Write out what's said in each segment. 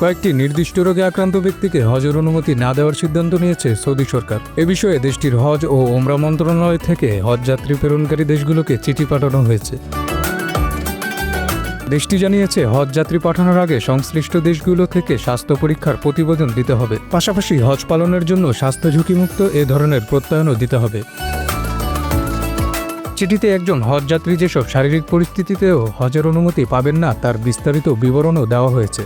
কয়েকটি নির্দিষ্ট রোগে আক্রান্ত ব্যক্তিকে হজের অনুমতি না দেওয়ার সিদ্ধান্ত নিয়েছে সৌদি সরকার। এ বিষয়ে দেশটির হজ ও ওমরা মন্ত্রণালয় থেকে হজ যাত্রী প্রেরণকারী দেশগুলোকে চিঠি পাঠানো হয়েছে। দেশটি জানিয়েছে হজ যাত্রী পাঠানোর আগে সংশ্লিষ্ট দেশগুলো থেকে স্বাস্থ্য পরীক্ষার প্রতিবেদন দিতে হবে। পাশাপাশি হজ পালনের জন্য স্বাস্থ্য ঝুঁকিমুক্ত এ ধরনের প্রত্যয়নও দিতে হবে। চিঠিতে একজন হজযাত্রী যেসব শারীরিক পরিস্থিতিতেও হজের অনুমতি পাবেন না, তার বিস্তারিত বিবরণও দেওয়া হয়েছে।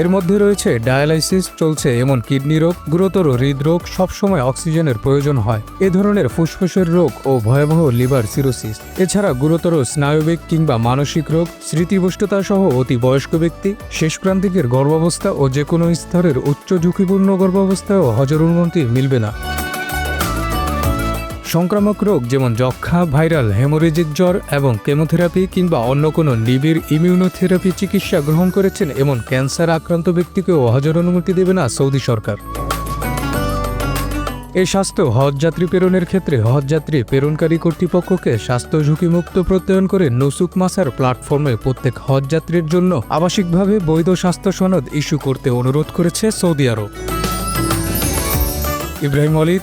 এর মধ্যে রয়েছে ডায়ালাইসিস চলছে, এমন কিডনি রোগ, গুরুতর হৃদরোগ, সবসময় অক্সিজেনের প্রয়োজন হয়। এ ধরনের ফুসফুসের রোগ ও ভয়াবহ লিভার সিরোসিস। এছাড়া গুরুতর স্নায়বিক কিংবা মানসিক রোগ স্মৃতিবষ্টতা সহ অতি বয়স্ক ব্যক্তি শেষ প্রান্তিকের গর্ভাবস্থা ও যে কোনো স্তরের উচ্চ ঝুঁকিপূর্ণ গর্ভাবস্থায়ও হজর উন্নতি মিলবে না। সংক্রামক রোগ যেমন যক্ষা ভাইরাল হেমোরেজিক জ্বর এবং কেমোথেরাপি কিংবা অন্য কোনো নিবিড় ইমিউনোথেরাপি চিকিৎসা গ্রহণ করেছেন এমন ক্যান্সার আক্রান্ত ব্যক্তিকেও হজর অনুমতি দেবে না সৌদি সরকার। এই স্বাস্থ্য হজযাত্রী প্রেরণের ক্ষেত্রে হজযাত্রী প্রেরণকারী কর্তৃপক্ষকে স্বাস্থ্য ঝুঁকিমুক্ত প্রত্যয়ন করে নসুক মাসার প্ল্যাটফর্মে প্রত্যেক হজযাত্রীর জন্য আবাসিকভাবে বৈধ স্বাস্থ্য সনদ ইস্যু করতে অনুরোধ করেছে Saudi Arab. Ibrahim Olid